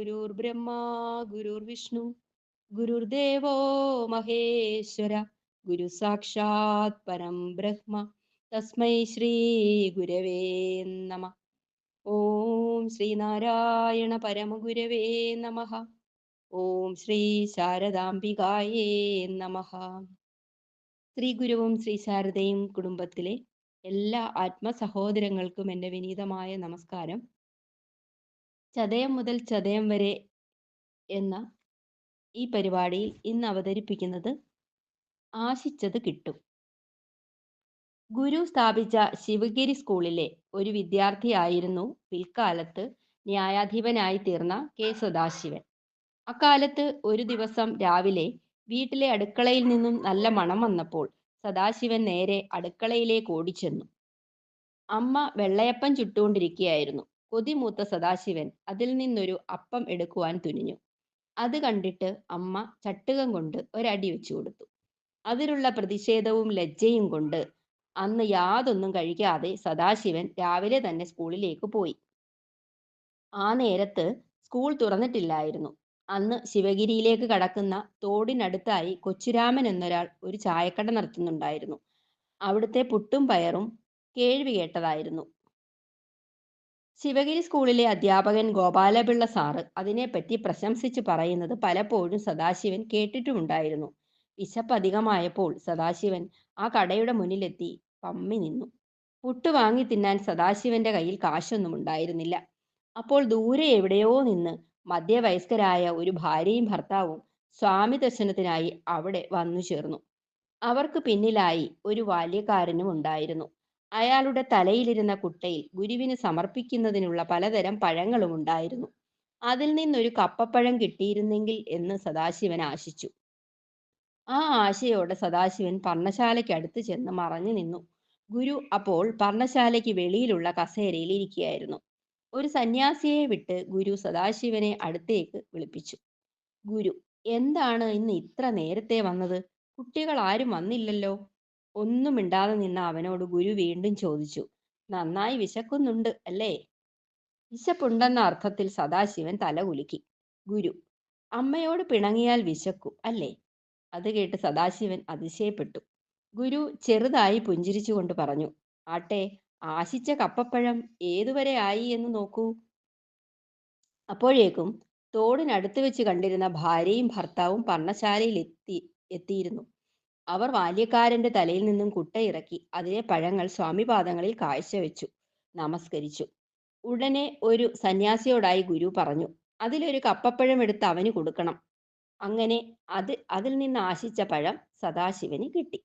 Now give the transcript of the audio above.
ഗുരുർബ്രഹ്മ ഗുരുർ ദേവോ മഹേശ്വര ഗുരു സാക്ഷാത് പരം ബ്രഹ്മ തസ്മൈ ശ്രീ ഗുരവേ നമ. ഓം ശ്രീനാരായണ പരമഗുരവേ നമ. ഓം ശ്രീ ശാരദാംബികായേ നമ. ശ്രീ ഗുരുവും ശ്രീ ശാരദയും കുടുംബത്തിലെ എല്ലാ ആത്മസഹോദരങ്ങൾക്കും എന്റെ വിനീതമായ നമസ്കാരം. ചതയം മുതൽ ചതയം വരെ എന്ന ഈ പരിപാടിയിൽ ഇന്ന് അവതരിപ്പിക്കുന്നത് ആശിച്ചത് കിട്ടും. ഗുരു സ്ഥാപിച്ച ശിവഗിരി സ്കൂളിലെ ഒരു വിദ്യാർത്ഥിയായിരുന്നു പിൽക്കാലത്ത് ന്യായാധിപനായി തീർന്ന കെ സദാശിവൻ. അക്കാലത്ത് ഒരു ദിവസം രാവിലെ വീട്ടിലെ അടുക്കളയിൽ നിന്നും നല്ല മണം വന്നപ്പോൾ സദാശിവൻ നേരെ അടുക്കളയിലേക്ക് ഓടിച്ചെന്നു. അമ്മ വെള്ളയപ്പം ചുട്ടുകൊണ്ടിരിക്കുകയായിരുന്നു. കൊതിമൂത്ത സദാശിവൻ അതിൽ നിന്നൊരു അപ്പം എടുക്കുവാൻ തുനിഞ്ഞു. അത് കണ്ടിട്ട് അമ്മ ചട്ടുകം കൊണ്ട് ഒരടി വെച്ചു കൊടുത്തു. അതിലുള്ള പ്രതിഷേധവും ലജ്ജയും കൊണ്ട് അന്ന് യാതൊന്നും കഴിക്കാതെ സദാശിവൻ രാവിലെ തന്നെ സ്കൂളിലേക്ക് പോയി. ആ നേരത്ത് സ്കൂൾ തുറന്നിട്ടില്ലായിരുന്നു. അന്ന് ശിവഗിരിയിലേക്ക് കടക്കുന്ന തോടിനടുത്തായി കൊച്ചുരാമൻ എന്നൊരാൾ ഒരു ചായക്കട നടത്തുന്നുണ്ടായിരുന്നു. അവിടുത്തെ പുട്ടും പയറും കേൾവി കേട്ടതായിരുന്നു. ശിവഗിരി സ്കൂളിലെ അധ്യാപകൻ ഗോപാലപിള്ള സാറ് അതിനെപ്പറ്റി പ്രശംസിച്ച് പറയുന്നത് പലപ്പോഴും സദാശിവൻ കേട്ടിട്ടുമുണ്ടായിരുന്നു. വിശപ്പ് അധികമായപ്പോൾ സദാശിവൻ ആ കടയുടെ മുന്നിലെത്തി പമ്മി നിന്നു. പുട്ട് വാങ്ങി തിന്നാൻ സദാശിവന്റെ കയ്യിൽ കാശൊന്നും ഉണ്ടായിരുന്നില്ല. അപ്പോൾ ദൂരെ എവിടെയോ നിന്ന് മധ്യവയസ്കരായ ഒരു ഭാര്യയും ഭർത്താവും സ്വാമി ദർശനത്തിനായി അവിടെ വന്നു ചേർന്നു. അവർക്ക് പിന്നിലായി ഒരു ബാല്യക്കാരനും ഉണ്ടായിരുന്നു. അയാളുടെ തലയിലിരുന്ന കുട്ടയിൽ ഗുരുവിന് സമർപ്പിക്കുന്നതിനുള്ള പലതരം പഴങ്ങളും ഉണ്ടായിരുന്നു. അതിൽ നിന്നൊരു കപ്പപ്പഴം കിട്ടിയിരുന്നെങ്കിൽ എന്ന് സദാശിവൻ ആശിച്ചു. ആ ആശയോടെ സദാശിവൻ പർണശാലയ്ക്ക് അടുത്ത് ചെന്ന് മറഞ്ഞു നിന്നു. ഗുരു അപ്പോൾ പർണശാലയ്ക്ക് വെളിയിലുള്ള കസേരയിൽ ഇരിക്കുകയായിരുന്നു. ഒരു സന്യാസിയെ വിട്ട് ഗുരു സദാശിവനെ അടുത്തേക്ക് വിളിപ്പിച്ചു. ഗുരു എന്താണ് ഇന്ന് ഇത്ര നേരത്തെ വന്നത്? കുട്ടികൾ ആരും വന്നില്ലല്ലോ? ഒന്നും മിണ്ടാതെ നിന്ന അവനോട് ഗുരു വീണ്ടും ചോദിച്ചു നന്നായി വിശക്കുന്നുണ്ട് അല്ലേ? വിശപ്പുണ്ടെന്ന അർത്ഥത്തിൽ സദാശിവൻ തല കുലുക്കി. ഗുരു അമ്മയോട് പിണങ്ങിയാൽ വിശക്കും അല്ലേ? അത് കേട്ട് സദാശിവൻ അതിശയപ്പെട്ടു. ഗുരു ചെറുതായി പുഞ്ചിരിച്ചുകൊണ്ട് പറഞ്ഞു ആട്ടെ ആശിച്ച കപ്പപ്പഴം ഏതുവരെ ആയി എന്ന് നോക്കൂ. അപ്പോഴേക്കും തോടിനടുത്ത് വെച്ച് കണ്ടിരുന്ന ഭാര്യയും ഭർത്താവും പർണശാലയിൽ എത്തി എത്തിയിരുന്നു. അവർ ബാല്യക്കാരന്റെ തലയിൽ നിന്നും കുട്ടയിറക്കി അതിലെ പഴങ്ങൾ സ്വാമിപാദങ്ങളിൽ കാഴ്ചവെച്ചു. നമസ്കരിച്ചു. ഉടനെ ഒരു സന്യാസിയോടായി ഗുരു പറഞ്ഞു അതിലൊരു കപ്പപ്പഴം എടുത്ത് അവന് കൊടുക്കണം. അങ്ങനെ അത് അതിൽ നിന്ന് ആശിച്ച പഴം സദാശിവന് കിട്ടി.